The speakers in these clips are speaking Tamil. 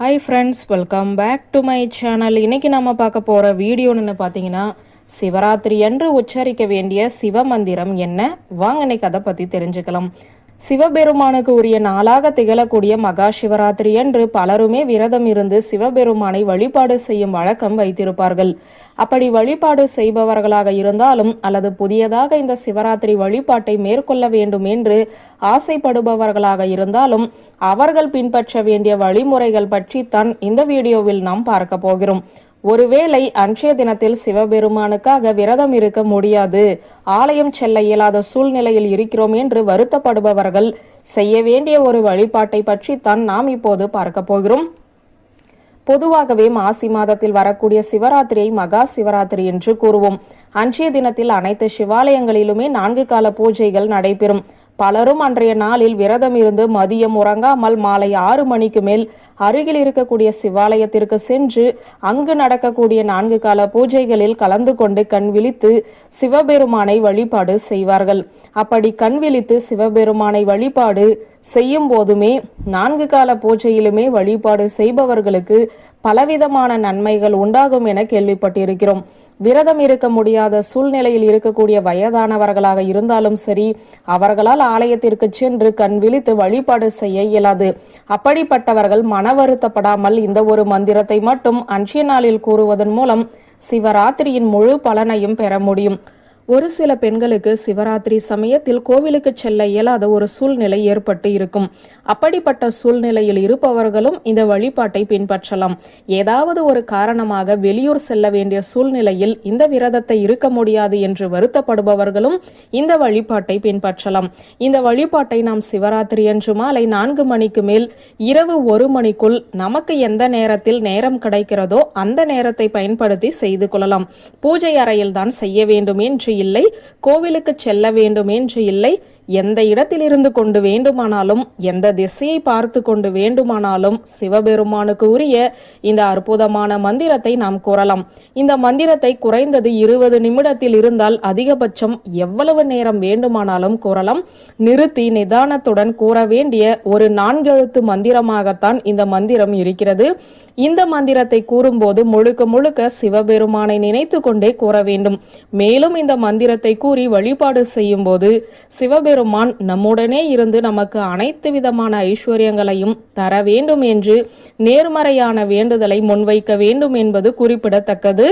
Hi friends welcome back to my channel இன்னைக்கு நம்ம பார்க்க போகிற வீடியோன்னு பார்த்தீங்கன்னா சிவராத்திரி அன்று உச்சரிக்க வேண்டிய சிவ மந்திரம் என்ன? வாங்க இன்னைக்கு அதை பற்றி தெரிஞ்சுக்கலாம். சிவபெருமானுக்கு உரிய நாளாக திகழக்கூடிய மகா சிவராத்திரி அன்று பலருமே விரதம் இருந்து சிவபெருமானை வழிபாடு செய்யும் வழக்கம் வைத்திருப்பார்கள். அப்படி வழிபாடு செய்பவர்களாக இருந்தாலும் அல்லது புதியதாக இந்த சிவராத்திரி வழிபாட்டை மேற்கொள்ள வேண்டும் என்று ஆசைப்படுபவர்களாக இருந்தாலும் அவர்கள் பின்பற்ற வேண்டிய வழிமுறைகள் பற்றி தான் இந்த வீடியோவில் நாம் பார்க்க போகிறோம். ஒருவேளை அன்றைய தினத்தில் சிவபெருமானுக்காக விரதம் இருக்க முடியாது. ஆலயம் செல்ல இயலாத சூழ்நிலையில் இருக்கிறோம் என்று வருத்தப்படுபவர்கள் செய்ய வேண்டிய ஒரு வழிபாட்டை பற்றி தான் நாம் இப்போது பார்க்க போகிறோம். பொதுவாகவே மாசி மாதத்தில் வரக்கூடிய சிவராத்திரியை மகா சிவராத்திரி என்று கூறுவோம். அன்றைய தினத்தில் அனைத்து சிவாலயங்களிலுமே நான்கு கால பூஜைகள் நடைபெறும். பலரும் அன்றைய நாளில் விரதம் இருந்து மதியம் உறங்காமல் மாலை ஆறு மணிக்கு மேல் அருகில் இருக்கக்கூடிய சிவாலயத்திற்கு சென்று அங்கு நடக்கக்கூடிய நான்கு கால பூஜைகளில் கலந்து கொண்டு கண் விழித்து சிவபெருமானை வழிபாடு செய்வார்கள். அப்படி கண் விழித்து சிவபெருமானை வழிபாடு செய்யும் போதுமே நான்கு கால பூஜையிலுமே வழிபாடு செய்பவர்களுக்கு பலவிதமான நன்மைகள் உண்டாகும் என கேள்விப்பட்டிருக்கிறோம். விரதம் இருக்க முடியாத சூழ்நிலையில் இருக்கக்கூடிய வயதானவர்களாக இருந்தாலும் சரி அவர்களால் ஆலயத்திற்கு சென்று கண் விழித்து வழிபாடு செய்ய இயலாது. அப்படிப்பட்டவர்கள் மன வருத்தப்படாமல் இந்த ஒரு மந்திரத்தை மட்டும் அன்றைய நாளில் கூறுவதன் மூலம் சிவராத்திரியின் முழு பலனையும் பெற முடியும். ஒரு சில பெண்களுக்கு சிவராத்திரி சமயத்தில் கோவிலுக்கு செல்ல இயலாத ஒரு சூழ்நிலை ஏற்பட்டு இருக்கும். அப்படிப்பட்ட சூழ்நிலையில் இருப்பவர்களும் இந்த வழிபாட்டை பின்பற்றலாம். ஏதாவது ஒரு காரணமாக வெளியூர் செல்ல வேண்டிய சூழ்நிலையில் இந்த விரதத்தை இருக்க முடியாது என்று வருத்தப்படுபவர்களும் இந்த வழிபாட்டை பின்பற்றலாம். இந்த வழிபாட்டை நாம் சிவராத்திரி அன்று மாலை நான்கு மணிக்கு மேல் இரவு ஒரு மணிக்குள் நமக்கு எந்த நேரத்தில் நேரம் கிடைக்கிறதோ அந்த நேரத்தை பயன்படுத்தி செய்து கொள்ளலாம். பூஜை அறையில் தான் செய்ய வேண்டும் என்று இல்லை. கோவிலுக்கு செல்ல வேண்டும் என்று இல்லை. எந்த இடத்தில் இருந்து கொண்டு வேண்டுமானாலும் எந்த திசையை பார்த்து கொண்டு வேண்டுமானாலும் சிவபெருமானுக்கு உரிய இந்த அற்புதமான மந்திரத்தை நாம் கூறலாம். இந்த மந்திரத்தை குறைந்தது இருபது நிமிடத்தில் இருந்தால் அதிகபட்சம் எவ்வளவு நேரம் வேண்டுமானாலும் கூறலாம். நிறுத்தி நிதானத்துடன் கூற வேண்டிய ஒரு நான்கெழுத்து மந்திரமாகத்தான் இந்த மந்திரம் இருக்கிறது. இந்த மந்திரத்தை கூறும்போது முழுக்க முழுக்க சிவபெருமானை நினைத்து கொண்டே கூற வேண்டும். மேலும் இந்த மந்திரத்தை கூறி வழிபாடு செய்யும் போது சிவபெரு சிவபெருமான் நம்முடனே இருந்து நமக்கு அனைத்து விதமான ஐஸ்வர்யங்களையும் தர வேண்டும் என்று நேர்மறையான வேண்டுதலை முன்வைக்க வேண்டும் என்பது குறிப்பிடத்தக்கது.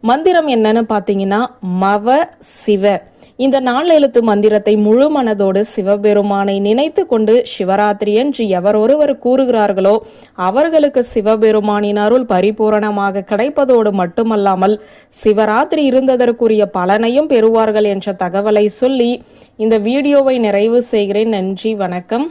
மந்திரம் என்னன்னு பார்த்தீங்கன்னா மவ சிவ. இந்த நாலு எழுத்து மந்திரத்தை முழு மனதோடு சிவபெருமானை நினைத்து கொண்டு சிவராத்திரி என்று எவர் ஒருவர் கூறுகிறார்களோ அவர்களுக்கு சிவபெருமானின் அருள் பரிபூரணமாக கிடைப்பதோடு மட்டுமல்லாமல் சிவராத்திரி இருந்ததற்குரிய பலனையும் பெறுவார்கள் என்ற தகவலை சொல்லி இந்த வீடியோவை நிறைவு செய்கிறேன். நன்றி வணக்கம்.